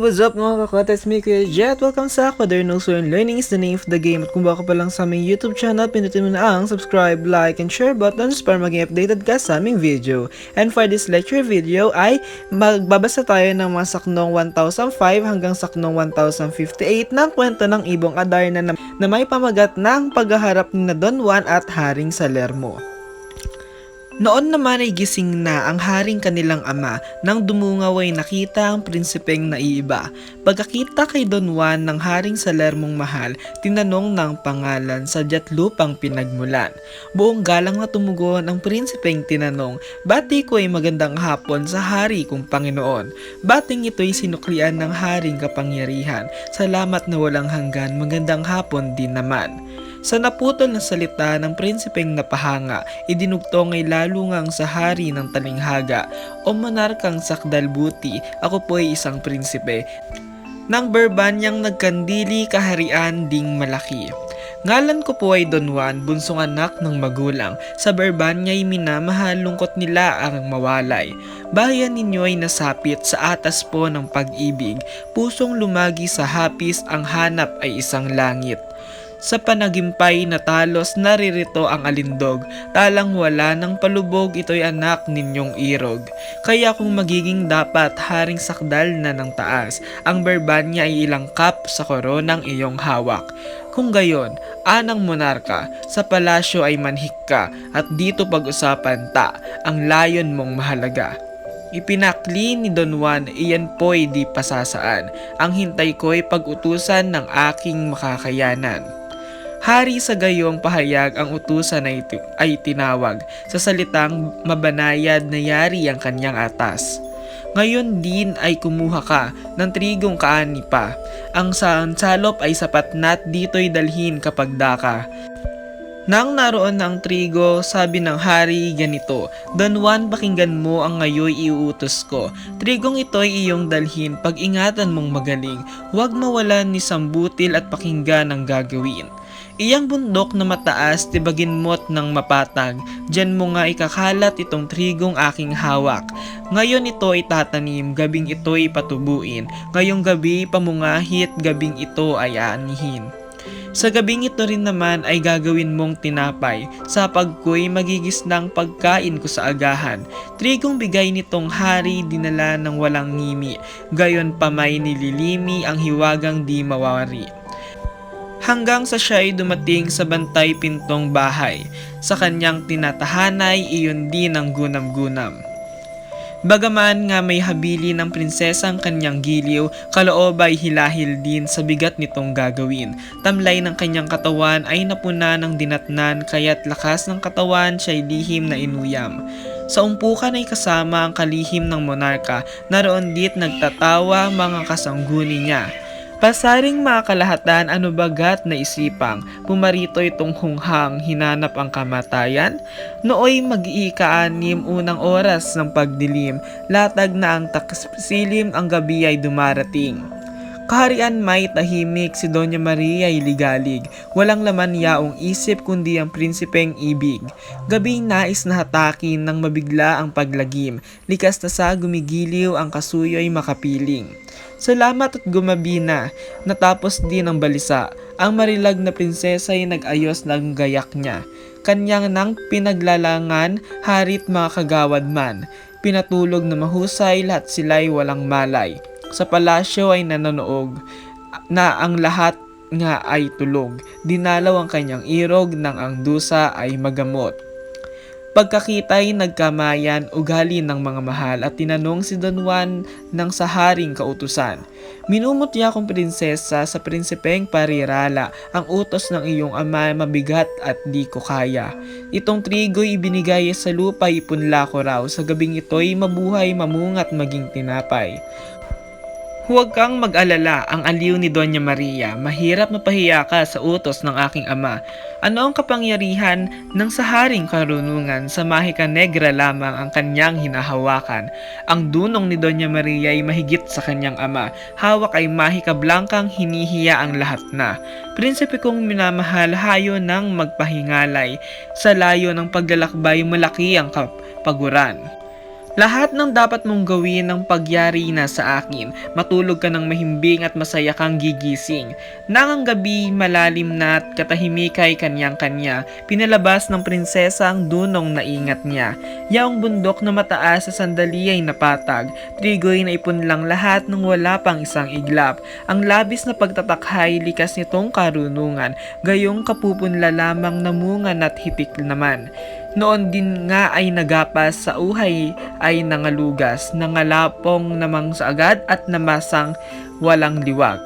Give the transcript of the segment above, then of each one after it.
what's up mga kakotes? Me Kuya Jet. Welcome sa Aquadar No So Learning is the name of the game. At kung baka pa lang sa aming YouTube channel, pinutin mo na ang subscribe, like, and share buttons para maging updated ka sa aming video. And for this lecture video ay magbabasa tayo ng mga saknong 1005 hanggang saknong 1058 ng kwento ng Ibong Adar na, na may pamagat ng paghaharap ni na Don Juan at Haring Salermo. Noon naman ay gising na ang haring kanilang ama nang dumungaw ay nakita ang prinsipeng naiiba. Pagkakita kay Don Juan ng haring Salermong mahal, tinanong ng pangalan sa lupang pinagmulan. Buong galang na tumugon ang prinsipeng tinanong, Bati ko ay magandang hapon sa hari kong Panginoon. Bating ito'y sinuklian ng haring kapangyarihan. Salamat na walang hanggan, magandang hapon din naman. Sa naputol na salita ng prinsipeng napahanga, idinugtong ay lalo ngang sa hari ng talinghaga o monarkang sakdalbuti, ako po ay isang prinsipe. Nang berbanyang nagkandili kaharian ding malaki. Ngalan ko po ay Don Juan, bunsong anak ng magulang. Sa Berbanya'y minamahal lungkot nila ang mawalay. Bayan ninyo ay nasapit sa atas po ng pag-ibig. Pusong lumagi sa hapis, ang hanap ay isang langit. Sa panagimpay na talos naririto ang alindog, talang wala ng palubog ito'y anak ninyong irog. Kaya kung magiging dapat haring sakdal na ng taas, ang berbanya ay ilang kap sa koronang iyong hawak. Kung gayon, anang monarka, sa palasyo ay manhik ka at dito pag-usapan ta ang layon mong mahalaga. Ipinakli ni Don Juan, iyan po'y di pasasaan. Ang hintay ko'y pag-utusan ng aking makakayanan. Hari sa gayong pahayag ang utusan ay, ay tinawag sa salitang mabanayad na yari ang kanyang atas. Ngayon din ay kumuha ka ng trigong kaani pa. Ang salop ay sapat na't dito'y dalhin kapag daka. Nang naroon na ang trigo, sabi ng hari ganito, Don Juan, pakinggan mo ang ngayoy iuutos ko. Trigong ito'y iyong dalhin, pag-ingatan mong magaling. Huwag mawalan ni sambutil at pakinggan ang gagawin. Iyang bundok na mataas, tibagin mo't ng mapatag. Diyan mo nga ikakalat itong trigong aking hawak. Ngayon ito ay tatanim, gabing ito ay patubuin. Ngayong gabi pamungahit, gabing ito ay aanihin. Sa gabing ito rin naman ay gagawin mong tinapay, sa pagko'y magigis ng pagkain ko sa agahan. Trigong bigay nitong hari dinala ng walang ngimi, gayon pa may nililimi ang hiwagang di mawari hanggang sa siya ay dumating sa bantay pintong bahay. Sa kanyang tinatahanay, iyon din ang gunam-gunam. Bagaman nga may habili ng prinsesang kanyang giliw, kaloob ay hilahil din sa bigat nitong gagawin. Tamlay ng kanyang katawan ay napuna ng dinatnan kaya't lakas ng katawan siya'y lihim na inuyam. Sa umpukan ay kasama ang kalihim ng monarka, naroon dit nagtatawa mga kasangguni niya. Pasaring mga kalahatan ano bagat na isipang, pumarito itong hunghang hinanap ang kamatayan? Nooy mag-iikaanim unang oras ng pagdilim, latag na ang taksilim ang gabi ay dumarating. Kaharian may tahimik si Doña Maria ay ligalig, walang laman yaong isip kundi ang prinsipeng ibig. Gabing nais na hatakin ng mabigla ang paglagim, likas na sa gumigiliw ang kasuyo ay makapiling. Salamat at gumabi na. Natapos din ang balisa. Ang marilag na prinsesa ay nag-ayos ng gayak niya. Kanyang nang pinaglalangan, harit mga kagawad man. Pinatulog na mahusay, lahat sila'y walang malay. Sa palasyo ay nananoog na ang lahat nga ay tulog. Dinalaw ang kanyang irog nang ang dusa ay magamot. Pagkakita'y nagkamayan ugali ng mga mahal at tinanong si Don Juan ng saharing kautusan. Minumot niya akong prinsesa sa prinsipeng parirala ang utos ng iyong ama mabigat at di ko kaya. Itong trigo'y ibinigay sa lupa ipunla ko raw sa gabing ito'y mabuhay mamungat maging tinapay. Huwag kang mag-alala ang aliw ni Doña Maria. Mahirap mapahiya ka sa utos ng aking ama. Ano ang kapangyarihan ng saharing karunungan sa mahika negra lamang ang kanyang hinahawakan? Ang dunong ni Doña Maria ay mahigit sa kanyang ama. Hawak ay mahika blankang hinihiya ang lahat na. Prinsipe kong minamahal hayo ng magpahingalay. Sa layo ng paglalakbay malaki ang kapaguran. Lahat ng dapat mong gawin ng pagyari na sa akin. Matulog ka ng mahimbing at masaya kang gigising. Nang ang gabi malalim na at katahimikay kanyang-kanya, pinalabas ng prinsesa ang dunong na ingat niya. Yaong bundok na mataas sa sandali ay napatag. Trigoy na ipunlang lahat nang wala pang isang iglap. Ang labis na pagtatakhay likas nitong karunungan. Gayong kapupunla lamang namungan at hitik naman. Noon din nga ay nagapas sa uhay ay nangalugas, nangalapong namang sa agad at namasang walang liwag.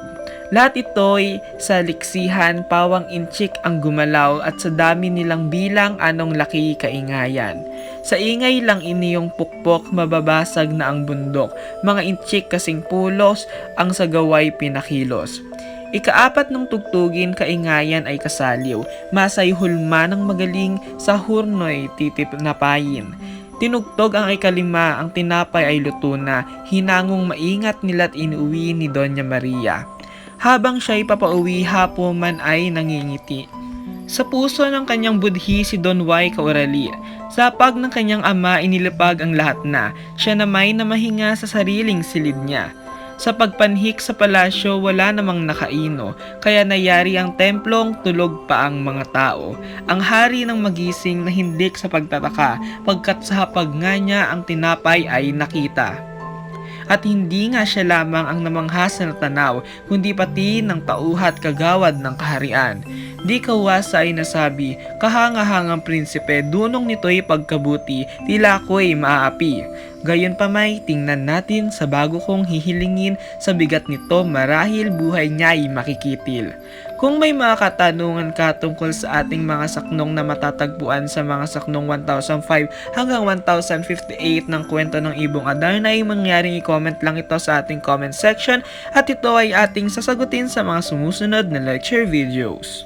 Lahat ito'y sa liksihan, pawang inchik ang gumalaw at sa dami nilang bilang anong laki kaingayan. Sa ingay lang iniyong pukpok, mababasag na ang bundok. Mga inchik kasing pulos, ang sagaway pinakilos. Ikaapat ng tugtugin kaingayan ay kasaliw, masay hulma ng magaling sa hurnoy titip napayin. Tinugtog ang ikalima, ang tinapay ay luto na, hinangong maingat nila't inuwi ni Doña Maria. Habang siya'y papauwi, hapo man ay nangingiti. Sa puso ng kanyang budhi si Don Y. Caurali. Sa pag ng kanyang ama inilipag ang lahat na, siya na may namahinga sa sariling silid niya. Sa pagpanhik sa palasyo wala namang nakaino, kaya nayari ang templong tulog pa ang mga tao. Ang hari ng magising na hindik sa pagtataka, pagkat sa hapag nga niya ang tinapay ay nakita. At hindi nga siya lamang ang namanghasa na tanaw, kundi pati ng tauhat kagawad ng kaharian. Di kawasa ay nasabi, kahangahangang prinsipe, dunong nito'y pagkabuti, tila ako'y maaapi. Gayon pa may tingnan natin sa bago kong hihilingin sa bigat nito marahil buhay niya'y makikitil. Kung may mga katanungan ka tungkol sa ating mga saknong na matatagpuan sa mga saknong 1005 hanggang 1058 ng kwento ng Ibong Adarna ay mangyaring i-comment lang ito sa ating comment section at ito ay ating sasagutin sa mga sumusunod na lecture videos.